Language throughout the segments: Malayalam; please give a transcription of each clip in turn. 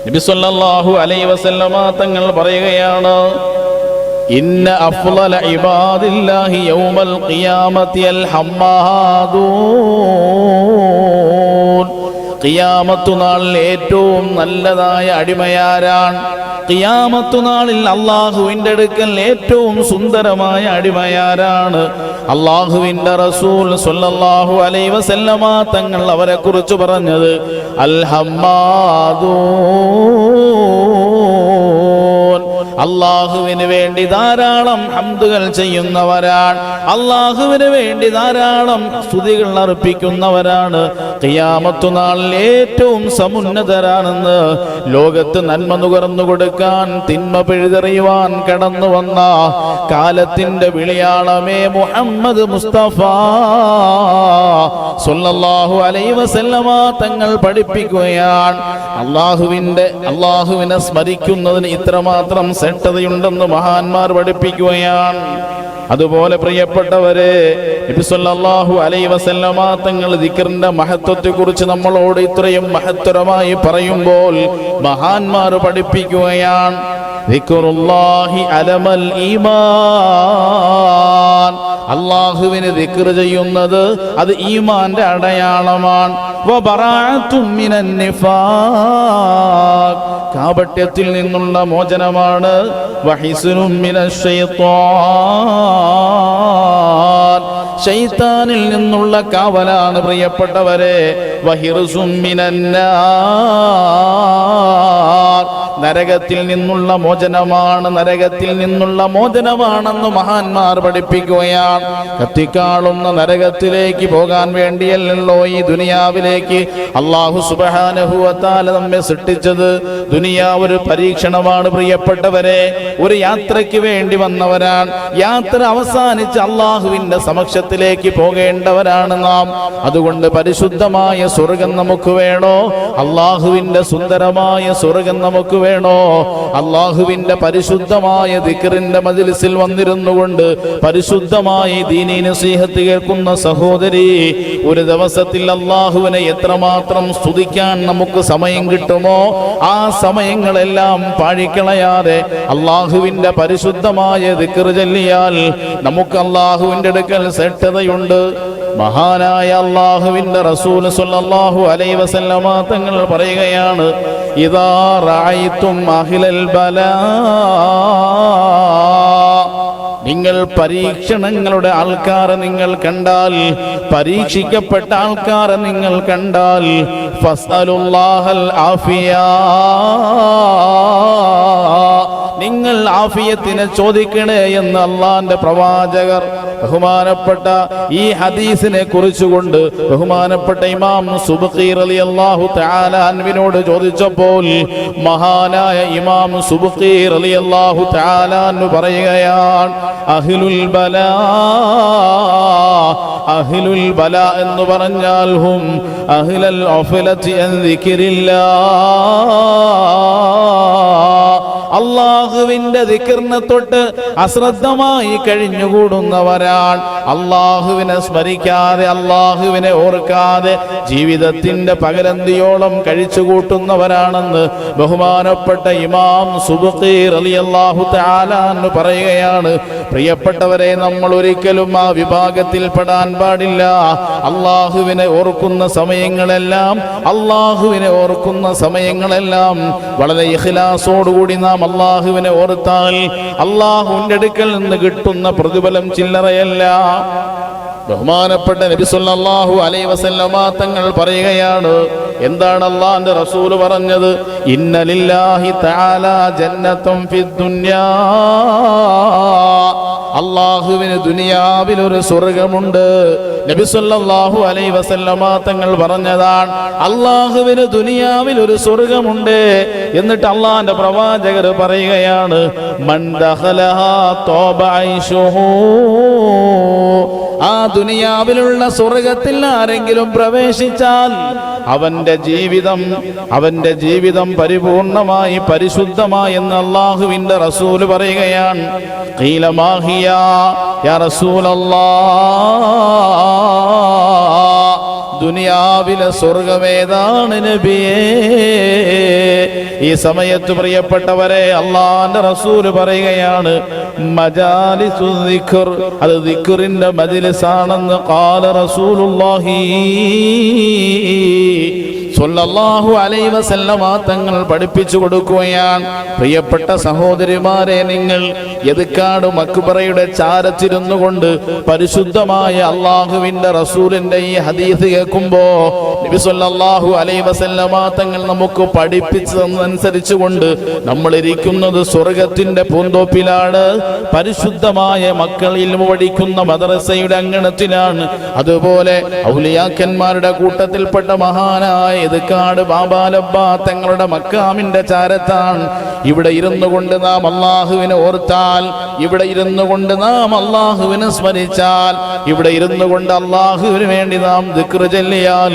നബി സല്ലല്ലാഹു അലൈഹി വസല്ലമ തങ്ങൾ പറയുകയാണ് ഇന്ന അഫ്ളല ഇബാദില്ലാഹി യൗമൽ ഖിയാമത്തി അൽ ഹമ്മാദൂൻ നാളിൽ ഏറ്റവും നല്ലതായ അടിമയാരാണ്. നാളിൽ അള്ളാഹുവിന്റെ അടുക്കൽ ഏറ്റവും സുന്ദരമായ അടിമയാരാണ്. അള്ളാഹുവിന്റെ റസൂൽ സൊല്ലാഹു അലൈഹി വസല്ലമ തങ്ങൾ അവരെ കുറിച്ച് പറഞ്ഞത് അൽ ഹമ്മാദൂൻ അള്ളാഹുവിന് വേണ്ടി ധാരാളം ഹംദുകൾ ചെയ്യുന്നവരാണ്. അള്ളാഹുവിന് വേണ്ടി ധാരാളം സ്തുതികൾ അർപ്പിക്കുന്നവരാണ്. നാളിൽ ഏറ്റവും സമുന്നതരാണെന്ന് ലോകത്ത് നന്മ നുകർന്നു കൊടുക്കാൻ തിന്മ പിഴുതെറിയുവാൻ കടന്നു വന്ന കാലത്തിന്റെ വിളിയാളമേ മുഹമ്മദ് മുസ്തഫ. സല്ലല്ലാഹു അലൈഹി വസല്ലമ തങ്ങൾ പഠിപ്പിക്കുകയാണ്. അള്ളാഹുവിന്റെ അള്ളാഹുവിനെ സ്മരിക്കുന്നതിന് ഇത്രമാത്രം ശ്രദ്ധതയുണ്ടെന്ന് മഹാന്മാർ പഠിപ്പിക്കുകയാണ്. അതുപോലെ പ്രിയപ്പെട്ടവരെ നബി അലൈ അലൈഹി വസല്ലമ തങ്ങൾ ദിക്റിന്റെ മഹത്വത്തെ കുറിച്ച് നമ്മളോട് ഇത്രയും മഹത്തരമായി പറയുമ്പോൾ മഹാന്മാർ പഠിപ്പിക്കുകയാണ് ദിക്റുല്ലാഹി അലമൽ അള്ളാഹുവിന് ദിക്ർ ചെയ്യുന്നത് അത് ഈമാന്റെ അടയാളമാണ്. കാപട്യത്തിൽ നിന്നുള്ള മോചനമാണ്. ശൈത്താനിൽ നിന്നുള്ള കാവലാണ് പ്രിയപ്പെട്ടവരെ. വഹിറുസും മിനന്നാർ നരകത്തിൽ നിന്നുള്ള മോചനമാണ് നരകത്തിൽ നിന്നുള്ള മോചനമാണെന്ന് മഹാന്മാർ പഠിപ്പിക്കുകയാണ്. കത്തിക്കാളുന്ന നരകത്തിലേക്ക് പോകാൻ വേണ്ടിയല്ലല്ലോ ഈ ദുനിയാവിലേക്ക് അള്ളാഹു സുബഹാനഹുവത്താല നമ്മെ സൃഷ്ടിച്ചത്. ദുനിയാവ് ഒരു പരീക്ഷണമാണ് പ്രിയപ്പെട്ടവരെ. ഒരു യാത്രയ്ക്ക് വേണ്ടി വന്നവരാണ്. യാത്ര അവസാനിച്ച് അള്ളാഹുവിന്റെ സമക്ഷത്തിലേക്ക് പോകേണ്ടവരാണ് നാം. അതുകൊണ്ട് പരിശുദ്ധമായ സ്വർഗം നമുക്ക് വേണോ? അള്ളാഹുവിന്റെ സുന്ദരമായ സ്വർഗം നമുക്ക് വേണോ അള്ളാഹുവിന്റെ പരിശുദ്ധമായ ദിക്കറിന്റെ മജിലിസിൽ വന്നിരുന്നുകൊണ്ട് പരിശുദ്ധമായ ദീനി നസീഹത്ത് കേൾക്കുന്ന സഹോദരി ഒരു ദിവസത്തിൽ അള്ളാഹുവിനെ എത്രമാത്രം സ്തുതിക്കാൻ നമുക്ക് സമയം കിട്ടുമോ? ആ സമയങ്ങളെല്ലാം പാഴിക്കളയാതെ അള്ളാഹുവിന്റെ പരിശുദ്ധമായ ദിക്കർ ചൊല്ലിയാൽ നമുക്ക് അള്ളാഹുവിന്റെ അടുക്കൽ സെട്ടതയുണ്ട്. മഹാനായ അള്ളാഹുവിന്റെ റസൂൽ സുല്ലാഹു അലൈഹി വസല്ലമ തങ്ങൾ പറയുകയാണ് നിങ്ങൾ പരീക്ഷണങ്ങളുടെ ആൾക്കാരെ നിങ്ങൾ കണ്ടാൽ പരീക്ഷിക്കപ്പെട്ട ആൾക്കാരെ നിങ്ങൾ കണ്ടാൽ ഫസ്അലുല്ലാഹൽ ആഫിയാ. നിങ്ങൾ ആഫിയത്തിനെ ചോദിക്കണേ എന്ന് അള്ളാന്റെ പ്രവാചകർ ബഹുമാനപ്പെട്ട ഈ ഹദീസിനെ കുറിച്ചുകൊണ്ട് ബഹുമാനപ്പെട്ട ഇമാം സുബഖീർ അലി അള്ളാഹു താലാൻവിനോട് ചോദിച്ചപ്പോൾ മഹാനായ ഇമാം സുബഖീർ അലി അള്ളാഹു താലാൻ പറയുകയാണ് അഹിലുൽ ബല അഹിലുൽ ബല എന്ന് പറഞ്ഞാൽ ഹും അഹിലൽ ഒഫലത്തി അള്ളാഹുവിന്റെ ദിക്കറിനെ തൊട്ട് അശ്രദ്ധമായി കഴിഞ്ഞുകൂടുന്നവരാൾ. അള്ളാഹുവിനെ സ്മരിക്കാതെ അള്ളാഹുവിനെ ഓർക്കാതെ ജീവിതത്തിന്റെ പകരന്തിയോളം കഴിച്ചു കൂട്ടുന്നവരാണെന്ന് ബഹുമാനപ്പെട്ട ഇമാം സുബുഖീർ അലി അള്ളാഹു താലാന്ന് പറയുകയാണ്. പ്രിയപ്പെട്ടവരെ നമ്മൾ ഒരിക്കലും ആ വിഭാഗത്തിൽ പെടാൻ പാടില്ല. അള്ളാഹുവിനെ ഓർക്കുന്ന സമയങ്ങളെല്ലാം അള്ളാഹുവിനെ ഓർക്കുന്ന സമയങ്ങളെല്ലാം വളരെ ഇഖ്ലാസോടുകൂടി നാം അള്ളാഹുവിനെ ഓർത്താൽ അള്ളാഹുവിന്റെ അടുക്കൽ നിന്ന് കിട്ടുന്ന പ്രതിഫലം ചില്ലറയല്ല. ബഹുമാനപ്പെട്ട നബി സല്ലല്ലാഹു അലൈഹി വസല്ലമ തങ്ങൾ പറയുകയാണ് എന്താണ് അള്ളാഹിന്റെ റസൂൽ പറഞ്ഞത്? ഇന്നലില്ലാഹി തആല ജന്നത്തും ഫിദ് ദുനിയാ. അള്ളാഹുവിന് ദുനിയാവിൽ ഒരു സ്വർഗമുണ്ട്. നബി സല്ലല്ലാഹു അലൈഹി വസല്ലമ തങ്ങൾ പറഞ്ഞതാണ് അള്ളാഹുവിന് ദുനിയാവിൽ ഒരു സ്വർഗമുണ്ട് എന്നിട്ട് അള്ളാഹിന്റെ പ്രവാചകർ പറയുകയാണ് മൻ ദഖലഹാ തോബ ഐശുഹു ആ ദുനിയാവിലുള്ള സ്വർഗത്തിൽ ആരെങ്കിലും പ്രവേശിച്ചാൽ അവന്റെ ജീവിതം അവന്റെ ജീവിതം പരിപൂർണമായി പരിശുദ്ധമായി എന്ന് അള്ളാഹുവിന്റെ റസൂൽ പറയുകയാണ്. ഖീലമാഹിയ യാ റസൂലല്ലാ. ദുനിയ ദുനിയാവിലെ സ്വർഗമേതാണ് നബിയേ? ഈ സമയത്ത് പ്രിയപ്പെട്ടവരെ അള്ളാന്റെ റസൂൽ പറയുകയാണ് മജാലിസു അത് മജിലിസാണെന്ന് കാല റസൂലുള്ളാഹി. സ്വല്ലല്ലാഹു അലൈഹി വസല്ലമ തങ്ങൾ പഠിപ്പിച്ചു കൊടുക്കുകയാണ്. പ്രിയപ്പെട്ട സഹോദരിമാരെ നിങ്ങൾ എതുക്കാട് മക്ബറയുടെ ചാരത്തിരുന്നു കൊണ്ട് പരിശുദ്ധമായ അള്ളാഹുവിന്റെ റസൂലിന്റെ ഈ ഹദീസ് കേൾക്കുമ്പോ നബി സല്ലല്ലാഹു അലൈഹി വസല്ലമ തങ്ങൾ നമുക്ക് പഠിപ്പിച്ചതനുസരിച്ച് കൊണ്ട് നമ്മൾ ഇരിക്കുന്നത് സ്വർഗത്തിന്റെ പൂന്തോപ്പിലാണ്. പരിശുദ്ധമായ മക്കളിൽ പഠിക്കുന്ന മദ്രസയുടെ അങ്കണത്തിലാണ്. അതുപോലെ ഔലിയാക്കന്മാരുടെ കൂട്ടത്തിൽപ്പെട്ട മഹാനായ എതുക്കാട് ബാബാലബ്ബ തങ്ങളുടെ മക്കാമിന്റെ ചാരത്താണ്. ഇവിടെ ഇരുന്നു കൊണ്ട് നാം അള്ളാഹുവിനെ ഓർത്താൽ ഇവിടെ ഇരുന്നു കൊണ്ട് നാം അള്ളാഹുവിനെ സ്മരിച്ചാൽ ഇവിടെ ഇരുന്നു കൊണ്ട് അള്ളാഹുവിന് വേണ്ടി നാം ദിക്ർ ചെല്ലിയാൽ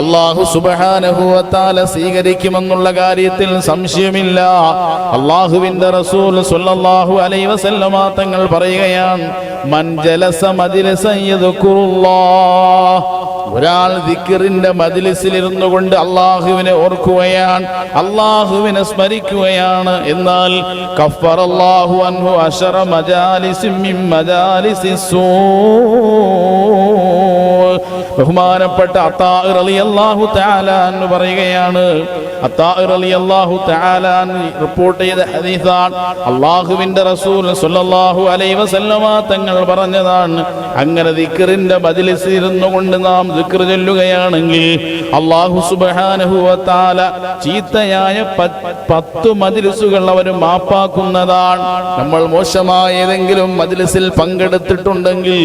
അള്ളാഹു സുബഹാനഹുവത്താല സ്വീകരിക്കുമെന്നുള്ള കാര്യത്തിൽ സംശയമില്ല. അള്ളാഹുവിന്റെ റസൂൽ സുല്ലാഹു അലൈഹി വസല്ലമ തങ്ങൾ പറയുകയാണ് മൻ ജലസ സയ്യദ് യദ്കുറുല്ലാഹ് ഒരാൾ ദിക്കറിന്റെ മജിലിസിലിരുന്നു കൊണ്ട് അള്ളാഹുവിനെ ഓർക്കുകയാണ് അള്ളാഹുവിനെ സ്മരിക്കുകയാണ്. എന്നാൽ കഫർ അള്ളാഹു അൻഹു അഷറ മജാലിസിം മജാലിസിസൂ ബഹുമാനപ്പെട്ട അത്താ റളിയല്ലാഹു തആല എന്ന് പറയുകയാണ്. അത്താ റളിയല്ലാഹു തആല റിപ്പോർട്ട് ചെയ്ത ഹദീസാണ്. അള്ളാഹുവിന്റെ റസൂൽ സല്ലല്ലാഹു അലൈഹി വസല്ലമ തങ്ങൾ പറഞ്ഞതാണ് അങ്ങനെ ദിക്റിന്റെ മജ്ലിസിൽ ഇരുന്നു കൊണ്ട് നാം ദിക്ർ ചൊല്ലുകയാണെങ്കിൽ അള്ളാഹു സുബ്ഹാനഹു വ തആല ചീത്തയായ പത്ത് മജ്ലിസുകൾ അവർ മാപ്പാക്കുന്നതാണ്. നമ്മൾ മോശമായ ഏതെങ്കിലും മജ്ലിസിൽ പങ്കെടുത്തിട്ടുണ്ടെങ്കിൽ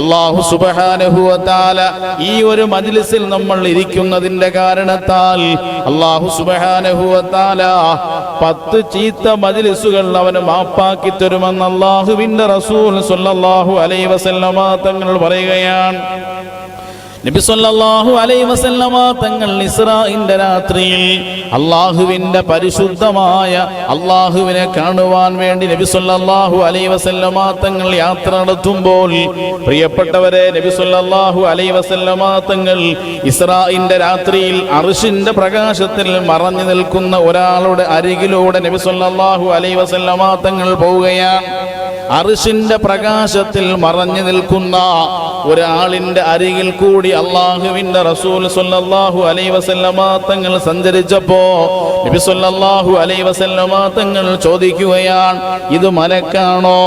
അള്ളാഹു സുബ്ഹാനഹു വ തആല ഈ ഒരു മജ്ലിസിൽ നമ്മൾ ഇരിക്കുന്നതിന്റെ കാരണത്താൽ അള്ളാഹു സുബ്ഹാനഹു വ തആല പത്ത് ചീത്ത മജ്ലിസുകൾ അവന് മാപ്പാക്കി തരുമെന്ന് അള്ളാഹുവിന്റെ റസൂൽ വസല്ലമ തങ്ങൾ പറയുകയാണ്. നബി സല്ലല്ലാഹു അലൈഹി വസല്ലമ തങ്ങൾ ഇസ്രാഇന്റെ രാത്രിയിൽ അള്ളാഹുവിന്റെ പരിശുദ്ധമായ അള്ളാഹുവിനെ കാണുവാൻ വേണ്ടി നബി സല്ലല്ലാഹു അലൈഹി വസല്ലമ തങ്ങൾ യാത്ര നടത്തുമ്പോൾ പ്രിയപ്പെട്ടവരെ നബി സല്ലല്ലാഹു അലൈഹി വസല്ലമ തങ്ങൾ ഇസ്രാഇന്റെ രാത്രിയിൽ അർഷിന്റെ പ്രകാശത്തിൽ മറഞ്ഞു നിൽക്കുന്ന ഒരാളുടെ അരികിലൂടെ നബി സല്ലല്ലാഹു അലൈഹി വസല്ലമ തങ്ങൾ പോവുകയാണ്. അർഷിന്റെ പ്രകാശത്തിൽ മറഞ്ഞു നിൽക്കുന്ന ഒരാളിന്റെ അരികിൽ കൂടി അള്ളാഹുവിന്റെ റസൂൽ സല്ലല്ലാഹു അലൈ വസല്ലമാങ്ങൾ സഞ്ചരിച്ചപ്പോ നബി സല്ലല്ലാഹു അലൈഹി വസല്ലമ തങ്ങൾ ചോദിക്കുകയാണ് ഇത് മലക്കാണോ?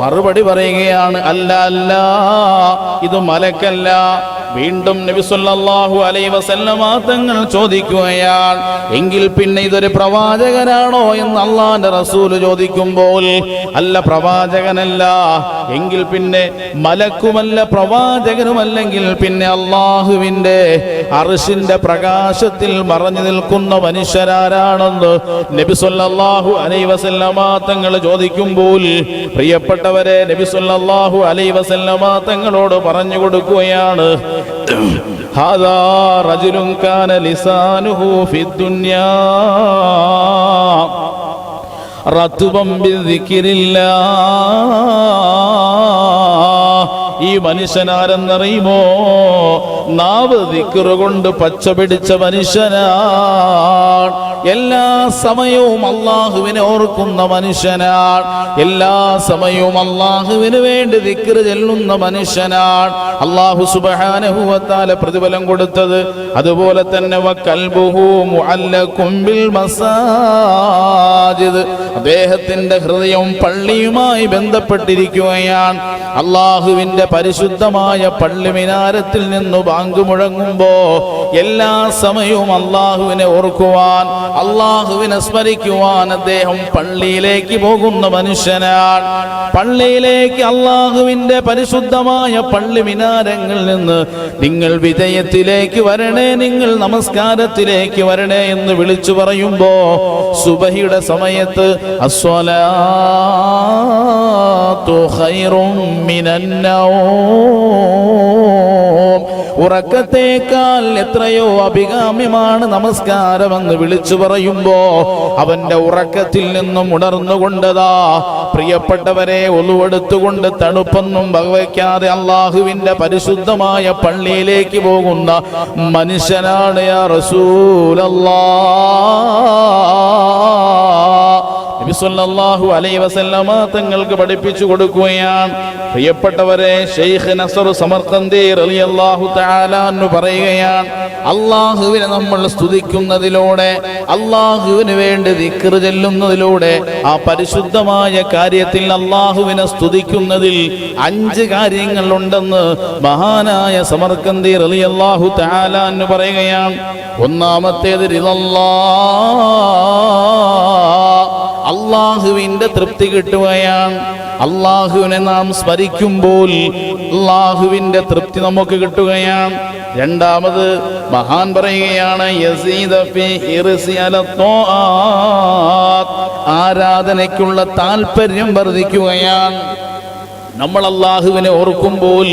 മറുപടി പറയുകയാണ് അല്ല അല്ല ഇത് മലക്കല്ല. വീണ്ടും നബി സല്ലല്ലാഹു അലൈഹി വസല്ലമ തങ്ങൾ ചോദിക്കുകയാണ് എങ്കിൽ പിന്നെ ഇതൊരു പ്രവാചകനാണോ? എന്ന് അള്ളാന്റെ റസൂൽ ചോദിക്കുമ്പോൾ അല്ല പ്രവാചകനല്ല. എങ്കിൽ പിന്നെ മലക്കുമല്ല പ്രവാചകനുമല്ലെങ്കിൽ പിന്നെ അള്ളാഹുവിന്റെ അറിശിന്റെ പ്രകാശത്തിൽ മറഞ്ഞു നിൽക്കുന്ന മനുഷ്യരാരാണെന്ന് നബിസൊല്ലാഹു അലൈവസല്ലമാങ്ങൾ ചോദിക്കുമ്പോൾ പ്രിയപ്പെട്ടവരെ നബിസൊല്ലാഹു അലൈവസല്ലമാങ്ങളോട് പറഞ്ഞു കൊടുക്കുകയാണ് ഹാദാ റജുലും കാന ലിസാനുഹു ഫിദ്ദുനിയാ റത്തുബം ബിദിക്കിരില്ലാ ഈ മനുഷ്യനാരെന്നറിയുമോ? നാവ് ദിക്കറുകൊണ്ട് കൊണ്ട് പച്ച മനുഷ്യനാണ്. എല്ലാ സമയവും അള്ളാഹുവിനെ ഓർക്കുന്ന മനുഷ്യനാണ്. എല്ലാ സമയവും അള്ളാഹുവിന് വേണ്ടി ദിക്കറ് ചെല്ലുന്ന മനുഷ്യനാണ്. അള്ളാഹു സുബഹാനഹുവത്താല പ്രതിഫലം കൊടുത്തത്. അതുപോലെ തന്നെ മസാജിദ്. അദ്ദേഹത്തിന്റെ ഹൃദയം പള്ളിയുമായി ബന്ധപ്പെട്ടിരിക്കുകയാണ്. അള്ളാഹുവിന്റെ പരിശുദ്ധമായ പള്ളി മിനാരത്തിൽ നിന്ന് ബാങ്ക് മുഴങ്ങുമ്പോ എല്ലാ സമയവും അള്ളാഹുവിനെ ഓർക്കുവാൻ അള്ളാഹുവിനെ സ്മരിക്കുവാൻ അദ്ദേഹം പള്ളിയിലേക്ക് പോകുന്ന മനുഷ്യനാണ്. പള്ളിയിലേക്ക് അള്ളാഹുവിന്റെ പരിശുദ്ധമായ പള്ളി മിനാരങ്ങളിൽ നിന്ന് നിങ്ങൾ വിജയത്തിലേക്ക് വരണേ നിങ്ങൾ നമസ്കാരത്തിലേക്ക് വരണേ എന്ന് വിളിച്ചു പറയുമ്പോ സുബഹിയുടെ സമയത്ത് അസ്വലാ ഖൈറും മിനന്നൗം ഉറക്കത്തേക്കാൾ എത്രയോ അഭികാമ്യമാണ് നമസ്കാരമെന്ന് വിളിച്ചു പറയുമ്പോ അവന്റെ ഉറക്കത്തിൽ നിന്നും ഉണർന്നുകൊണ്ടതാ. പ്രിയപ്പെട്ടവരെ ഒലുവെടുത്തുകൊണ്ട് തണുപ്പൊന്നും വകവയ്ക്കാതെ അള്ളാഹുവിന്റെ പരിശുദ്ധമായ പള്ളിയിലേക്ക് പോകുന്ന മനുഷ്യനാണ് യാ റസൂലല്ലാ. നബി സല്ലല്ലാഹു അലൈഹി വസല്ലമ തങ്ങൾക്ക് പഠിപ്പിച്ചു കൊടുക്കുകയാണ്. പ്രിയപ്പെട്ടവരെ ഷെയ്ഖ് നസർ സമർക്കന്തി പറയുകയാണ് അള്ളാഹുവിനെ നമ്മൾ സ്തുതിക്കുന്നതിലൂടെ അള്ളാഹുവിന് വേണ്ടി ദിക്ർ ചെല്ലുന്നതിലൂടെ ആ പരിശുദ്ധമായ കാര്യത്തിൽ അള്ളാഹുവിനെ സ്തുതിക്കുന്നതിൽ അഞ്ച് കാര്യങ്ങളുണ്ടെന്ന് മഹാനായ സമർക്കന്തി റളിയല്ലാഹു തആല എന്ന് പറയുകയാണ്. ഒന്നാമത്തേത് റിളല്ലാ അള്ളാഹുവിന്റെ തൃപ്തി കിട്ടുകയാണ്. അള്ളാഹുവിനെ നാം സ്മരിക്കുമ്പോൾ അള്ളാഹുവിന്റെ തൃപ്തി നമുക്ക് കിട്ടുകയാണ്. രണ്ടാമത് മഹാൻ പറയുകയാണ് ആരാധനയ്ക്കുള്ള താല്പര്യം വർദ്ധിക്കുകയാണ്. നമ്മൾ അള്ളാഹുവിനെ ഓർക്കുമ്പോൾ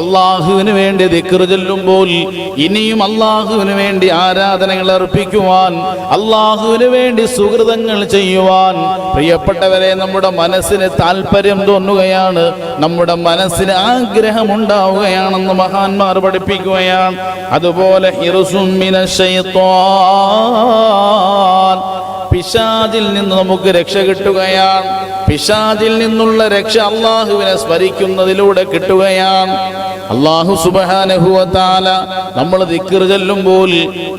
അള്ളാഹുവിന് വേണ്ടി ദിക്ർ ചൊല്ലുമ്പോൾ ഇനിയും അള്ളാഹുവിന് വേണ്ടി ആരാധനകൾ അർപ്പിക്കുവാൻ അള്ളാഹുവിന് വേണ്ടി സുഹൃതങ്ങൾ ചെയ്യുവാൻ പ്രിയപ്പെട്ടവരെ നമ്മുടെ മനസ്സിന് താല്പര്യം തോന്നുകയാണ് നമ്മുടെ മനസ്സിന് ആഗ്രഹം ഉണ്ടാവുകയാണെന്ന് മഹാന്മാർ പഠിപ്പിക്കുകയാണ്. അതുപോലെ പിശാചിൽ നിന്ന് നമുക്ക് രക്ഷ കിട്ടുകയാണ്. പിശാചിൽ നിന്നുള്ള രക്ഷ അള്ളാഹുവിനെ സ്മരിക്കുന്നതിലൂടെ കിട്ടുകയാണ്. അള്ളാഹു സുബാനഹുവത്താല നമ്മൾ ദിക്കർ ചെല്ലുമ്പോൾ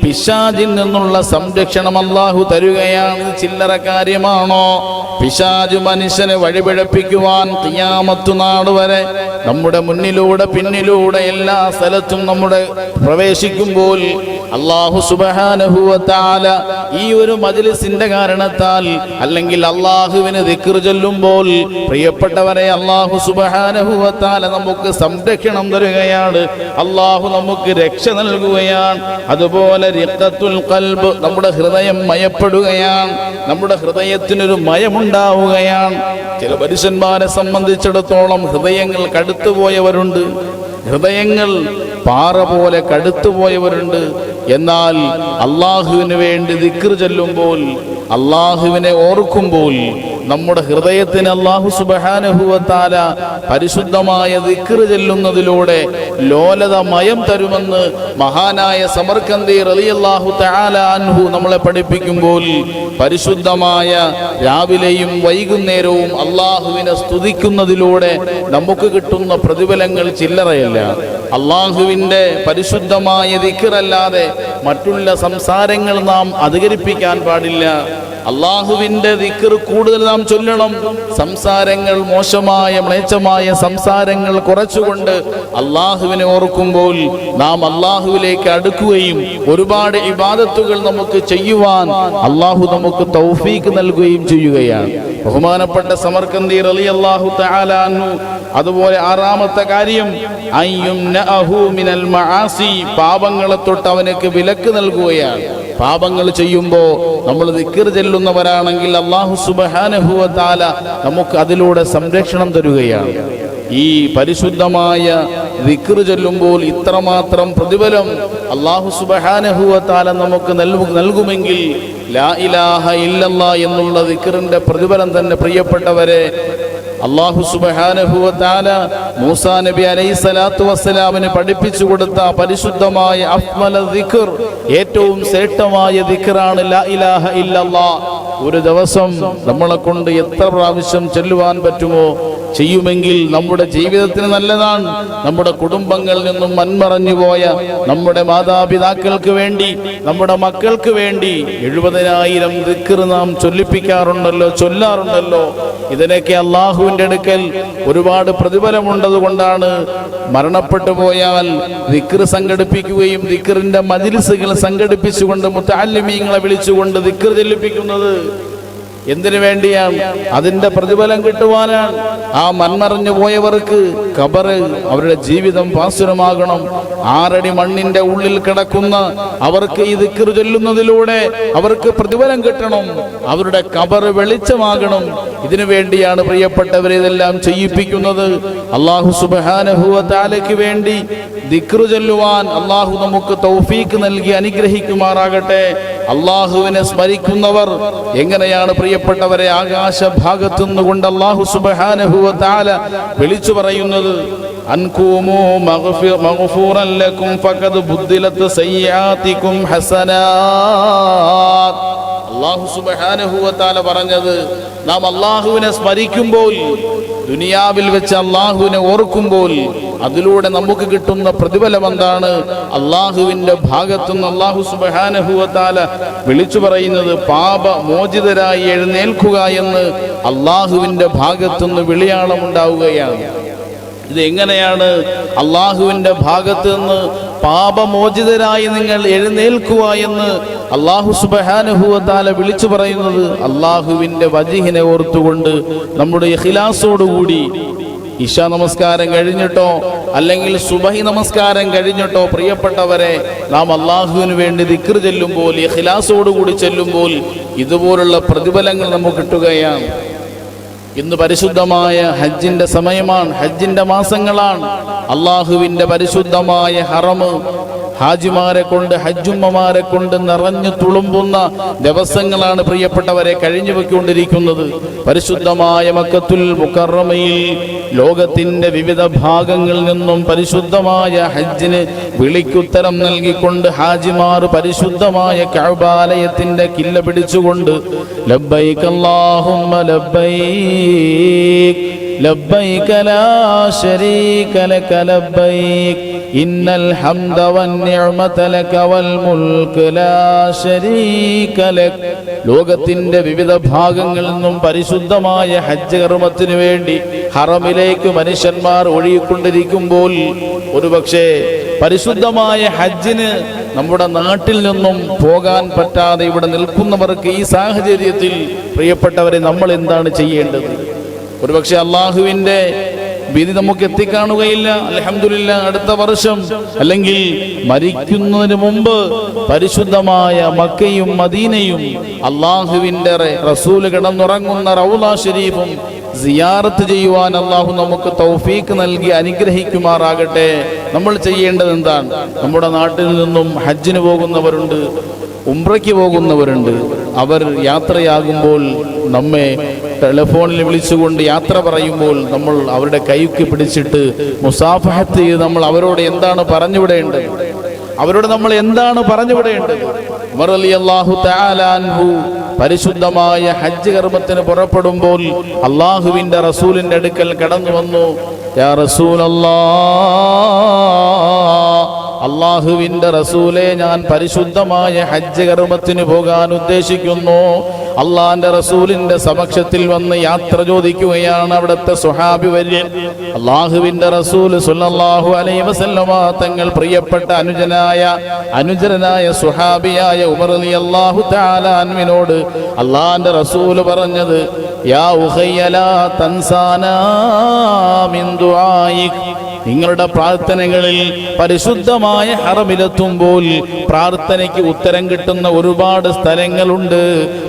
പിശാജിൽ നിന്നുള്ള സംരക്ഷണം അള്ളാഹു തരുകയാണ്. ചില്ലറ കാര്യമാണോ? പിശാജ് മനുഷ്യനെ വഴിപിഴപ്പിക്കുവാൻ തിയാമത്തു നാട് വരെ നമ്മുടെ മുന്നിലൂടെ പിന്നിലൂടെ എല്ലാ സ്ഥലത്തും നമ്മുടെ പ്രവേശിക്കുമ്പോൾ അള്ളാഹു സുബഹാനഹുവത്താല ഈ ഒരു മജിലിസിന്റെ കാരണത്താൽ അല്ലെങ്കിൽ അള്ളാഹുവിന് ദിക്കർ ചൊല്ലുമ്പോൾ പ്രിയപ്പെട്ടവരെ അള്ളാഹു സുബഹാനഹുവത്താല നമുക്ക് സംരക്ഷണം തരുകയാണ്. അള്ളാഹു നമുക്ക് രക്ഷ നൽകുകയാണ്. അതുപോലെ രക്തത്തുൽ കൽബ് നമ്മുടെ ഹൃദയം മയപ്പെടുകയാണ്. നമ്മുടെ ഹൃദയത്തിനൊരു മയമുണ്ടാവുകയാണ്. ചില പരുഷന്മാരെ സംബന്ധിച്ചിടത്തോളം ഹൃദയങ്ങൾ കടുത്തുപോയവരുണ്ട്. ഹൃദയങ്ങൾ പാറ പോലെ കടുത്തുപോയവരുണ്ട് എന്നാൽ അള്ളാഹുവിന് വേണ്ടി ദിക്ർ ചൊല്ലുമ്പോൾ അള്ളാഹുവിനെ ഓർക്കുമ്പോൾ നമ്മുടെ ഹൃദയത്തിന് അള്ളാഹു സുബഹാനഹുവത്താല പരിശുദ്ധമായ ദിക്ർ ചെല്ലുന്നതിലൂടെ ലോലത മയം തരുമെന്ന് മഹാനായ സമർക്കന്തി റളിയല്ലാഹു തആല അൻഹു നമ്മളെ പഠിപ്പിക്കുമ്പോൾ പരിശുദ്ധമായ രാവിലെയും വൈകുന്നേരവും അള്ളാഹുവിനെ സ്തുതിക്കുന്നതിലൂടെ നമുക്ക് കിട്ടുന്ന പ്രതിഫലങ്ങൾ ചില്ലറയല്ല. അള്ളാഹുവിന്റെ പരിശുദ്ധമായ ദിക്കറല്ലാതെ മറ്റുള്ള സംസാരങ്ങൾ നാം അധികരിപ്പിക്കാൻ പാടില്ല. അള്ളാഹുവിന്റെ ദിക്കർ കൂടുതൽ നാം ചൊല്ലണം. സംസാരങ്ങൾ മോശമായ മ്ലേച്ഛമായ സംസാരങ്ങൾ കുറച്ചുകൊണ്ട് അള്ളാഹുവിനെ ഓർക്കുമ്പോൾ നാം അള്ളാഹുവിലേക്ക് അടുക്കുകയും ഒരുപാട് ഇബാദത്തുകൾ നമുക്ക് ചെയ്യുവാൻ അള്ളാഹു നമുക്ക് തൗഫീക്ക് നൽകുകയും ചെയ്യുകയാണ്. ബഹുമാനപ്പെട്ട സമർക്കന്തി റലി അള്ളാഹു തആലാനു അതുപോലെ ആറാമത്തെ കാര്യം മിനൽ മആസി പാപങ്ങളെ തൊട്ട് അവനക്ക് വിലക്ക് നൽകുകയാണ്. പാപങ്ങൾ ചെയ്യുമ്പോൾ നമ്മൾ ദിക്കർ ചെല്ലുന്നവരാണെങ്കിൽ അള്ളാഹു സുബഹാനഹുവ താല നമുക്ക് അതിലൂടെ സംരക്ഷണം തരുകയാണ്. ഈ പരിശുദ്ധമായ ദിക്കർ ചൊല്ലുമ്പോൾ ഇത്രമാത്രം പ്രതിഫലം അള്ളാഹു സുബഹാനഹുവ താല നമുക്ക് നൽകു നൽകുമെങ്കിൽ ലാ ഇലാഹ ഇല്ലല്ലാ എന്നുള്ള ദിക്കറിന്റെ പ്രതിഫലം തന്നെ പ്രിയപ്പെട്ടവരെ അള്ളാഹു സുബഹാനഹുവ താല മൂസാ നബി അലൈഹി സ്വലാത്തു വസ്സലാമിന് പഠിപ്പിച്ചു കൊടുത്ത പരിശുദ്ധമായ അഫ്മല ദിക്കർ ഏറ്റവും ശ്രേഷ്ഠമായ ദിക്കറാണ് ലാ ഇലാഹ ഇല്ലല്ലാ. ഒരു ദിവസം നമ്മളെ കൊണ്ട് എത്ര പ്രാവശ്യം ചെല്ലുവാൻ പറ്റുമോ? ചെയ്യുമെങ്കിൽ നമ്മുടെ ജീവിതത്തിന് നല്ലതാണ്. നമ്മുടെ കുടുംബങ്ങളിൽ നിന്നും മൺമറഞ്ഞു പോയ നമ്മുടെ മാതാപിതാക്കൾക്ക് വേണ്ടി നമ്മുടെ മക്കൾക്ക് വേണ്ടി എഴുപതിനായിരം ദിക്കർ നാം ചൊല്ലിപ്പിക്കാറുണ്ടല്ലോ ചൊല്ലാറുണ്ടല്ലോ. ഇതിനൊക്കെ അള്ളാഹുവിന്റെ അടുക്കൽ ഒരുപാട് പ്രതിഫലമുണ്ടത് കൊണ്ടാണ് മരണപ്പെട്ടു പോയാൽ ദിക്കർ സംഘടിപ്പിക്കുകയും ദിക്കറിന്റെ മജിലിസുകൾ സംഘടിപ്പിച്ചുകൊണ്ട് മുത്താലിമീങ്ങളെ വിളിച്ചുകൊണ്ട് ദിക്കർ ചൊല്ലിപ്പിക്കുന്നത്. എന്തിനു വേണ്ടിയാണ് അതിന്റെ പ്രതിഫലം കിട്ടുവാനാണ്. ആ മൺമറഞ്ഞു പോയവർക്ക് കബറ് അവരുടെ ജീവിതം പാസുരമാകണം. ആറടി മണ്ണിന്റെ ഉള്ളിൽ കിടക്കുന്ന അവർക്ക് ഈ ദിക്കറ് ചൊല്ലുന്നതിലൂടെ അവർക്ക് പ്രതിഫലം കിട്ടണം. അവരുടെ കബറ് വെളിച്ചമാകണം. ഇതിനു വേണ്ടിയാണ് പ്രിയപ്പെട്ടവരെ ഇതെല്ലാം ചെയ്യിപ്പിക്കുന്നത്. അള്ളാഹു സുബാനഹുവ താലയ്ക്ക് വേണ്ടി ദിക്റു ചൊല്ലുവാൻ അള്ളാഹു നമുക്ക് തൗഫീക്ക് നൽകി അനുഗ്രഹിക്കുമാറാകട്ടെ. അള്ളാഹുവിനെ സ്മരിക്കുന്നവർ എങ്ങനെയാണ് പ്രിയപ്പെട്ടവരെ ആകാശ ഭാഗത്തു നിന്നുകൊണ്ട് അള്ളാഹു സുബാനഹുവ താല വിളിച്ചു പറയുന്നത്? അള്ളാഹു സുബാനഹുവത്താല പറഞ്ഞത് നാം അള്ളാഹുവിനെ സ്മരിക്കുമ്പോൾ ദുനിയാവിൽ വെച്ച് അള്ളാഹുവിനെ ഓർക്കുമ്പോൾ അതിലൂടെ നമുക്ക് കിട്ടുന്ന പ്രതിഫലം എന്താണ്? അള്ളാഹുവിന്റെ ഭാഗത്തുനിന്ന് അള്ളാഹു സുബാനഹുവത്താല വിളിച്ചു പറയുന്നത് പാപ മോചിതരായി എഴുന്നേൽക്കുക എന്ന് അള്ളാഹുവിന്റെ ഭാഗത്തുനിന്ന് വിളിയാളമുണ്ടാവുകയാണ് ഇത് എങ്ങനെയാണ്? അള്ളാഹുവിന്റെ ഭാഗത്ത് നിന്ന് പാപമോചിതരായി നിങ്ങൾ എഴുന്നേൽക്കുക എന്ന് അള്ളാഹു സുബഹാനുഭവത്താല വിളിച്ചു പറയുന്നത് അള്ളാഹുവിന്റെ വജിഹിനെ ഓർത്തുകൊണ്ട് നമ്മുടെ ഇഖിലാസോടുകൂടി. ഇഷ നമസ്കാരം കഴിഞ്ഞിട്ടോ? അല്ലെങ്കിൽ സുബഹി നമസ്കാരം കഴിഞ്ഞിട്ടോ? പ്രിയപ്പെട്ടവരെ നാം അള്ളാഹുവിന് വേണ്ടി ദിക്ർ ചെല്ലുമ്പോൾ ഇഖിലാസോടുകൂടി ചെല്ലുമ്പോൾ ഇതുപോലുള്ള പ്രതിഫലങ്ങൾ നമുക്ക് കിട്ടുകയാണ്. ഇന്ന് പരിശുദ്ധമായ ഹജ്ജിന്റെ സമയമാണ് ഹജ്ജിന്റെ മാസങ്ങളാണ്. അള്ളാഹുവിന്റെ പരിശുദ്ധമായ ഹറമ് ഹാജിമാരെ കൊണ്ട് ഹജ്ജുമ്മമാരെ കൊണ്ട് നിറഞ്ഞു തുളുമ്പുന്ന ദിവസങ്ങളാണ് പ്രിയപ്പെട്ടവരെ കഴിഞ്ഞു വെക്കൊണ്ടിരിക്കുന്നത് പരിശുദ്ധമായ മക്കത്തുൽ മുക്കറമയിൽ ലോകത്തിന്റെ വിവിധ ഭാഗങ്ങളിൽ നിന്നും പരിശുദ്ധമായ ഹജ്ജിന് വിളിക്കുത്തരം നൽകിക്കൊണ്ട് ഹാജിമാർ പരിശുദ്ധമായ കഴബാലയത്തിന്റെ കില്ല പിടിച്ചുകൊണ്ട് ലബ്ബൈക അല്ലാഹുമ്മ ലബ്ബൈക് ലബ്ബൈക ലക ലബ്ബൈക്. ഇന്നൽ الحمد വന്നിഅമത لك والملك لا شريك لك. ലക് ലോകത്തിന്റെ വിവിധ ഭാഗങ്ങളിൽ നിന്നും പരിശുദ്ധമായ ഹജ്ജ് കർമ്മത്തിനു വേണ്ടി ഹറമിലേക്ക് മനുഷ്യന്മാർ ഒഴുകിക്കൊണ്ടിരിക്കുമ്പോൾ ഒരുപക്ഷെ പരിശുദ്ധമായ ഹജ്ജിന് നമ്മുടെ നാട്ടിൽ നിന്നും പോകാൻ പറ്റാതെ ഇവിടെ നിൽക്കുന്നവർക്ക് ഈ സാഹചര്യത്തിൽ പ്രിയപ്പെട്ടവരെ നമ്മൾ എന്താണ് ചെയ്യേണ്ടത്? ഒരുപക്ഷെ അള്ളാഹുവിന്റെ വിധി നമുക്ക് എത്തിക്കാണുകയില്ല. അലഹമില്ല അടുത്ത വർഷം അല്ലെങ്കിൽ മരിക്കുന്നതിന് മുമ്പ് പരിശുദ്ധമായ മക്കയും മദീനയും അള്ളാഹുവിന്റെ റസൂൽ കിടന്നുറങ്ങുന്ന റൗല ഷരീഫും സിയാറത്ത് ചെയ്യുവാൻ അള്ളാഹു നമുക്ക് തൗഫീക്ക് നൽകി അനുഗ്രഹിക്കുമാറാകട്ടെ. നമ്മൾ ചെയ്യേണ്ടത് എന്താണ്? നമ്മുടെ നാട്ടിൽ നിന്നും ഹജ്ജിന് പോകുന്നവരുണ്ട് ഉംറയ്ക്ക് പോകുന്നവരുണ്ട്. അവർ യാത്രയാകുമ്പോൾ നമ്മെ ടെലിഫോണിൽ വിളിച്ചുകൊണ്ട് യാത്ര പറയുമ്പോൾ നമ്മൾ അവരുടെ കൈക്ക് പിടിച്ചിട്ട് മുസാഫഹത്ത് ചെയ്ത് നമ്മൾ അവരോട് എന്താണ് പറഞ്ഞുവിടേണ്ടത് അവരോട് നമ്മൾ എന്താണ് പറഞ്ഞുവിടേണ്ടത് പരിശുദ്ധമായ ഹജ്ജ് കർമ്മത്തിന് പുറപ്പെടുമ്പോൾ അള്ളാഹുവിന്റെ റസൂലിന്റെ അടുക്കൽ കടന്നു വന്നു. യാ അള്ളാഹുവിന്റെ റസൂലെ ഞാൻ പരിശുദ്ധമായ ഹജ്ജ് കർമ്മത്തിന് പോകാൻ ഉദ്ദേശിക്കുന്നു. അള്ളാന്റെ റസൂലിന്റെ സമക്ഷത്തിൽ വന്ന് യാത്ര ചോദിക്കുകയാണ് അവിടുത്തെ സുഹാബി വര്യൻ അള്ളാഹുവിന്റെ റസൂൽ സുല്ലാഹു അലൈഹി വസല്ലമ തങ്ങൾ പ്രിയപ്പെട്ട അനുജനായ അനുജനായ സുഹാബിയായ ഉമർ അള്ളാഹു താലാൻവിനോട് അള്ളാന്റെ റസൂൽ പറഞ്ഞത് യാ ഉഹയ്യലാ തൻസാനാ മിൻ ദുആയിക്. നിങ്ങളുടെ പ്രാർത്ഥനകളിൽ പരിശുദ്ധമായ ഹറമിലെത്തുമ്പോൾ പ്രാർത്ഥനയ്ക്ക് ഉത്തരം കിട്ടുന്ന ഒരുപാട് സ്ഥലങ്ങളുണ്ട്.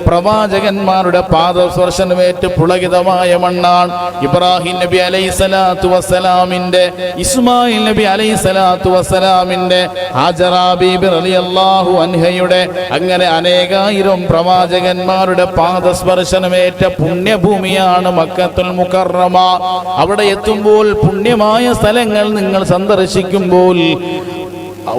പ്രവാചകന്മാരുടെ പാദസ്പർശനമേറ്റ് പുളകിതമായ മണ്ണാണ് ഇബ്രാഹിം നബി അലൈഹി സ്വലാത്തു വസ്സലാമിന്റെ ഇസ്മായിൽ നബി അലൈഹി സ്വലാത്തു വസ്സലാമിന്റെ ഹാജറ അലി റളിയല്ലാഹു അൻഹയുടെ അങ്ങനെ അനേകായിരം പ്രവാചകന്മാരുടെ പാദസ്പർശനമേറ്റ പുണ്യഭൂമിയാണ് മക്കത്തുൽ മുക്കറമ അവിടെ എത്തുമ്പോൾ പുണ്യമായ സ്ഥലങ്ങൾ നിങ്ങൾ സന്ദർശിക്കുമ്പോൾ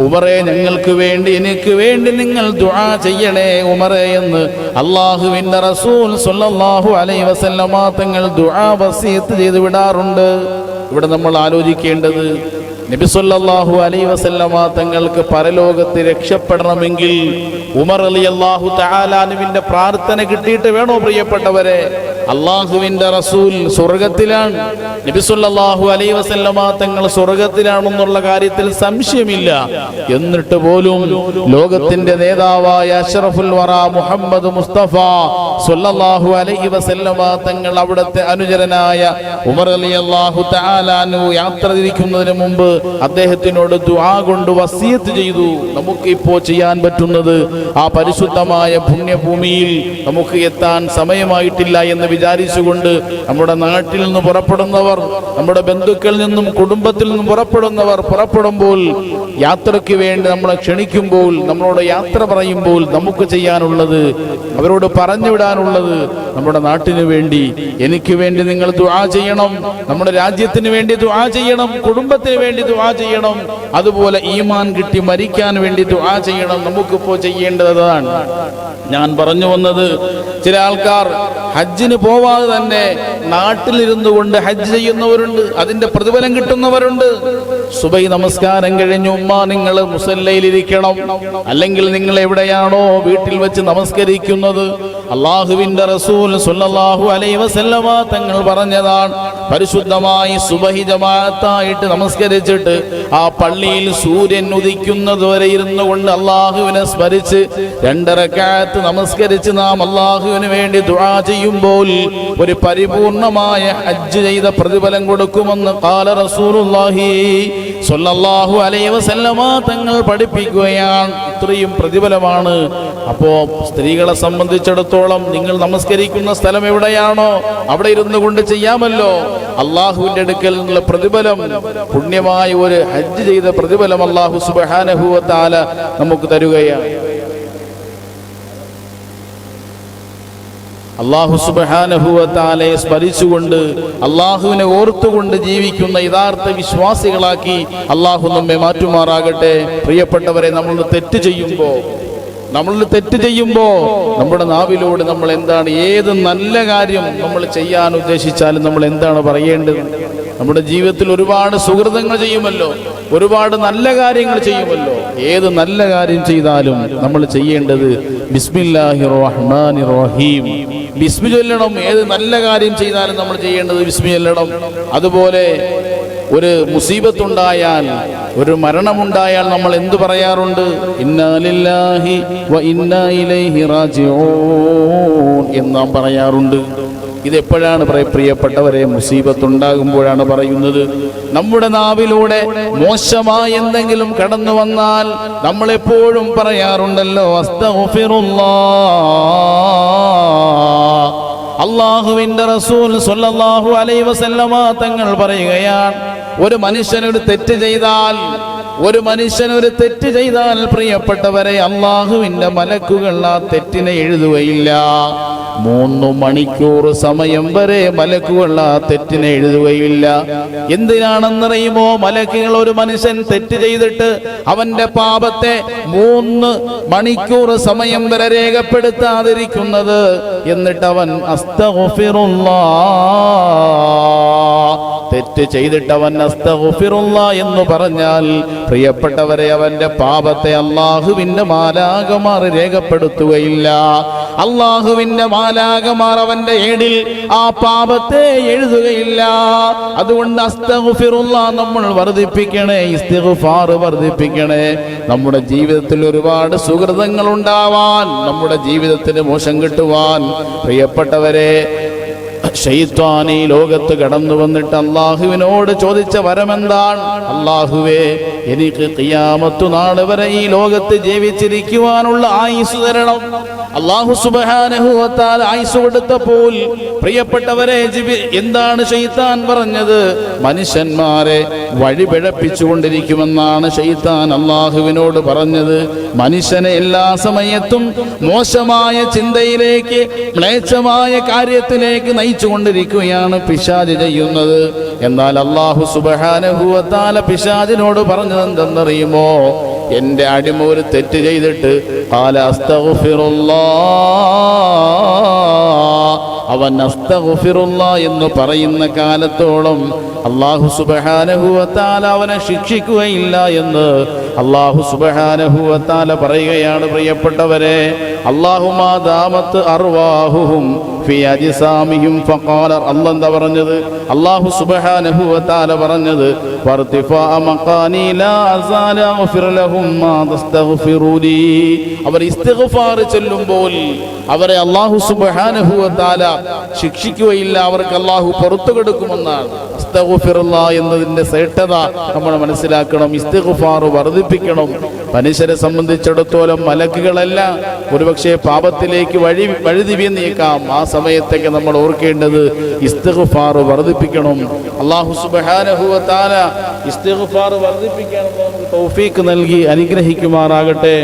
ഉമറെ ഞങ്ങൾക്ക് വേണ്ടി എനിക്ക് വേണ്ടി നിങ്ങൾ ദുആ ചെയ്യണേ ഉമറെ എന്ന് അള്ളാഹുവിന്റെ റസൂൽ സല്ലല്ലാഹു അലൈഹി വസല്ലമ തങ്ങൾ ദുആ വസീത്ത് ചെയ്തു വിടാറുണ്ട്. ഇവിടെ നമ്മൾ ആലോചിക്കേണ്ടത് നബി സല്ലല്ലാഹു അലൈഹി വസല്ലമ തങ്ങൾക്ക് പരലോകത്ത് രക്ഷപ്പെടണമെങ്കിൽ ഉമർ അലി അള്ളാഹു തആലാനുവിന്റെ പ്രാർത്ഥന കിട്ടിയിട്ട് വേണോ പ്രിയപ്പെട്ടവരെ? അള്ളാഹുവിന്റെ റസൂൽ സ്വർഗത്തിലാണ്. നബിസുല്ലാഹു അലൈ വസല്ലമ തങ്ങൾ സ്വർഗത്തിലാണെന്നുള്ള കാര്യത്തിൽ സംശയമില്ല. എന്നിട്ട് പോലും ലോകത്തിന്റെ നേതാവായ അഷറഫുൽ വറ മുഹമ്മദ് മുസ്തഫ സുല്ലാഹു അലൈ വസല്ലമ തങ്ങൾ അവിടുത്തെ അനുചരനായ ഉമർ അലി അള്ളാഹു താലാനു യാത്ര തിരിക്കുന്നതിന് മുമ്പ് അദ്ദേഹത്തിനോട് ദുആ കൊണ്ട് വസിയത്ത് ചെയ്തു. നമുക്ക് ഇപ്പോൾ ചെയ്യാൻ പറ്റുന്നത് ആ പരിശുദ്ധമായ പുണ്യഭൂമിയിൽ നമുക്ക് എത്താൻ സമയമായിട്ടില്ല എന്ന് വിചാരിച്ചുകൊണ്ട് നമ്മുടെ നാട്ടിൽ നിന്ന് പുറപ്പെടുന്നവർ നമ്മുടെ ബന്ധുക്കളിൽ നിന്നും കുടുംബത്തിൽ നിന്നും പുറപ്പെടുന്നവർ പുറപ്പെടുമ്പോൾ യാത്രയ്ക്ക് വേണ്ടി നമ്മളെ ക്ഷണിക്കുമ്പോൾ നമ്മളോട് യാത്ര പറയുമ്പോൾ നമുക്ക് ചെയ്യാനുള്ളത് അവരോട് പറഞ്ഞു വിടാനുള്ളത് നമ്മുടെ നാട്ടിന് വേണ്ടി. എനിക്ക് വേണ്ടി നിങ്ങൾ ദുആ ചെയ്യണം നമ്മുടെ രാജ്യത്തിന് വേണ്ടി ദുആ ചെയ്യണം കുടുംബത്തിന് വേണ്ടി ദുആ ചെയ്യണം. അതുപോലെ ഈമാൻ കിട്ടി മരിക്കാൻ വേണ്ടി ദുആ ചെയ്യണം നമുക്കിപ്പോ ചെയ്യേണ്ടതാണ് ഞാൻ പറഞ്ഞു വന്നത് ചില ആൾക്കാർ ഹജ്ജിന് പോവാതെ തന്നെ നാട്ടിലിരുന്നു കൊണ്ട് ഹജ്ജ് ചെയ്യുന്നവരുണ്ട് അതിന്റെ പ്രതിഫലം കിട്ടുന്നവരുണ്ട്. സുബൈ നമസ്കാരം കഴിഞ്ഞു ഉമ്മ നിങ്ങൾ മുസല്ലയിലിരിക്കണം. അല്ലെങ്കിൽ നിങ്ങൾ എവിടെയാണോ വീട്ടിൽ വെച്ച് നമസ്കരിക്കുന്നത് അള്ളാഹുവിന്റെ റസൂൽ സുല്ലാഹു അലൈഹി വസല്ലമ തങ്ങൾ പറഞ്ഞതാണ് പരിശുദ്ധമായി സുബഹി ജമാഅത്തായിട്ട് നമസ്കരിച്ചിട്ട് ആ പള്ളിയിൽ സൂര്യൻ ഉദിക്കുന്നത് വരെ ഇരുന്നു കൊണ്ട് അള്ളാഹുവിനെ സ്മരിച്ച് രണ്ടരക്കാലത്ത് നമസ്കരിച്ച് നാം അള്ളാഹുവിന് വേണ്ടി ദുആ ചെയ്യുമ്പോൾ ഒരു പരിപൂർണമായ ഹജ്ജ് ചെയ്ത പ്രതിഫലം കൊടുക്കുമെന്ന് കാല റസൂലുള്ളാഹി സ്വല്ലല്ലാഹു അലൈഹി വസല്ലമ തങ്ങൾ പഠിപ്പിക്കുകയാണ്. ഇത്രയും പ്രതിഫലമാണ്. അപ്പോ സ്ത്രീകളെ സംബന്ധിച്ചിടത്തോളം നിങ്ങൾ നമസ്കരിക്കുന്ന സ്ഥലം എവിടെയാണോ അവിടെ ഇരുന്നു കൊണ്ട് ചെയ്യാമല്ലോ. അള്ളാഹുവിന്റെ അടുക്കൽ നിന്നുള്ള പ്രതിഫലം പുണ്യമായ ഒരു ഹജ്ജ് ചെയ്ത പ്രതിഫലം അള്ളാഹു സുബഹാനഹുവത്താല നമുക്ക് തരുകയാണ്. അള്ളാഹു സുബഹാനഹുവത്താലെ സ്മരിച്ചുകൊണ്ട് അള്ളാഹുവിനെ ഓർത്തുകൊണ്ട് ജീവിക്കുന്ന യഥാർത്ഥ വിശ്വാസികളാക്കി അള്ളാഹു നമ്മെ മാറ്റുമാറാകട്ടെ. പ്രിയപ്പെട്ടവരെ നമ്മൾ തെറ്റ് ചെയ്യുമ്പോൾ നമ്മൾ തെറ്റ് ചെയ്യുമ്പോൾ നമ്മുടെ നാവിലൂടെ നമ്മൾ എന്താണ് ഏത് നല്ല കാര്യം നമ്മൾ ചെയ്യാൻ ഉദ്ദേശിച്ചാലും നമ്മൾ എന്താണ് പറയേണ്ടത്? നമ്മുടെ ജീവിതത്തിൽ ഒരുപാട് സുഹൃതങ്ങൾ ചെയ്യുമല്ലോ ഒരുപാട് നല്ല കാര്യങ്ങൾ ചെയ്യുമല്ലോ. ഏത് നല്ല കാര്യം ചെയ്താലും നമ്മൾ ചെയ്യേണ്ടത് ബിസ്മില്ലാഹി റഹീം ബിസ്മി ചൊല്ലണം ഏത് നല്ല കാര്യം ചെയ്താലും നമ്മൾ ചെയ്യേണ്ടത് ബിസ്മി ചൊല്ലണം. അതുപോലെ ഒരു മുസീബത്തുണ്ടായാൽ ഒരു മരണമുണ്ടായാൽ നമ്മൾ എന്തു പറയാറുണ്ട്? ഇന്നാലില്ലാഹി വ റാജിഊൻ എന്ന് നാം പറയാറുണ്ട്. ഇതെപ്പോഴാണ് പ്രിയപ്പെട്ടവരെ മുസീബത്തുണ്ടാകുമ്പോഴാണ് പറയുന്നത്. നമ്മുടെ നാവിലൂടെ മോശമായ എന്തെങ്കിലും കടന്നു വന്നാൽ നമ്മൾ എപ്പോഴും പറയാറുണ്ടല്ലോ അള്ളാഹുവിന്റെ റസൂൽ സല്ലല്ലാഹു അലൈഹി വസല്ലമ തങ്ങൾ പറയുകയാണ് ഒരു മനുഷ്യനൊരു തെറ്റ് ചെയ്താൽ ഒരു മനുഷ്യൻ ഒരു തെറ്റ് ചെയ്താൽ പ്രിയപ്പെട്ടവരെ അള്ളാഹുവിന്റെ മലക്കുകൾ ആ തെറ്റിനെ എഴുതുകയില്ല. മൂന്ന് മണിക്കൂർ സമയം വരെ മലക്കുകൾ ആ തെറ്റിനെ എഴുതുകയില്ല. എന്തിനാണെന്നറിയുമോ? മലക്കുകൾ ഒരു മനുഷ്യൻ തെറ്റ് ചെയ്തിട്ട് അവന്റെ പാപത്തെ മൂന്ന് മണിക്കൂർ സമയം വരെ രേഖപ്പെടുത്താതിരിക്കുന്നത് എന്നിട്ട് അവൻ അസ്തഗഫിറുല്ലാ. തെറ്റ് ചെയ്തിട്ടവൻ എന്ന് പറഞ്ഞാൽ പ്രിയപ്പെട്ടവരെ അവന്റെ പാപത്തെ അള്ളാഹുവിന്റെ മാലാകമാർ രേഖപ്പെടുത്തുകയില്ല. അള്ളാഹുവിന്റെ മാലാകമാർ അവന്റെ ഏടിൽ ആ പാപത്തെ എഴുതുകയില്ല. അതുകൊണ്ട് അസ്തഗഫിറുള്ള നമ്മൾ വർദ്ധിപ്പിക്കണേ ഇസ്തിഗ്ഫാർ വർദ്ധിപ്പിക്കണേ. നമ്മുടെ ജീവിതത്തിൽ ഒരുപാട് സുഹൃതങ്ങൾ ഉണ്ടാവാൻ നമ്മുടെ ജീവിതത്തിന് മോശം കിട്ടുവാൻ. പ്രിയപ്പെട്ടവരെ ഈ ലോകത്ത് കടന്നു വന്നിട്ട് അള്ളാഹുവിനോട് ചോദിച്ച വരമെന്താണ്? അള്ളാഹുവേ എനിക്ക് കിയാമത്തു നാൾ വരെ ഈ ലോകത്ത് ജീവിച്ചിരിക്കുവാനുള്ള ആയുസ് തരണം. അള്ളാഹു സുബാനഹുവത്താൽ ആയുസ് കൊടുത്തപ്പോൾ പ്രിയപ്പെട്ടവരെ എന്താണ് ഷെയ്ത്താൻ പറഞ്ഞത്? മനുഷ്യന്മാരെ വഴിപിഴപ്പിച്ചുകൊണ്ടിരിക്കുമെന്നാണ് ഷെയ്ത്താൻ അള്ളാഹുവിനോട് പറഞ്ഞത്. മനുഷ്യനെ എല്ലാ സമയത്തും മോശമായ ചിന്തയിലേക്ക് മ്ലേച്ഛമായ കാര്യത്തിലേക്ക് നയിച്ചുകൊണ്ടിരിക്കുകയാണ് പിശാജ് ചെയ്യുന്നത്. എന്നാൽ അള്ളാഹു സുബഹാനഹുവത്താല പിശാജിനോട് പറഞ്ഞത് എന്റെ അടിമ ഒരു തെറ്റ് ചെയ്തിട്ട് അവൻ എന്ന് പറയുന്ന കാലത്തോളം അള്ളാഹു സുബഹാനഹുവത്താൽ അവനെ ശിക്ഷിക്കുകയില്ല എന്ന് അള്ളാഹു സുബഹാനഹുവത്താല പറയുകയാണ് പ്രിയപ്പെട്ടവരെ. അള്ളാഹുമാ ദാമത്ത് അർവാഹുഹും അവർ ഇസ്തിഗ്ഫാർ അവരെ ശിക്ഷിക്കുകയില്ല അവർക്ക് അല്ലാഹു പുറത്തു കൊടുക്കുമെന്നാണ്. എന്നതിന്റെ ശ്രേഷ്ഠത നമ്മൾ മനസ്സിലാക്കണം ഇസ്തിഗ്ഫാർ വർദ്ധിപ്പിക്കണം. മനുഷ്യരെ സംബന്ധിച്ചിടത്തോളം മലക്കുകളല്ല ഒരുപക്ഷെ പാപത്തിലേക്ക് വഴി വഴിതിരിഞ്ഞേക്കാം ആ സമയത്തൊക്കെ നമ്മൾ ഓർക്കേണ്ടത് ഇസ്തിഗ്ഫാർ വർദ്ധിപ്പിക്കണം. അള്ളാഹു തആല ഇസ്തിഗ്ഫാർ വർദ്ധിപ്പിക്കാൻ നമുക്ക് തൗഫീക്ക് നൽകി അനുഗ്രഹിക്കുമാറാകട്ടെ.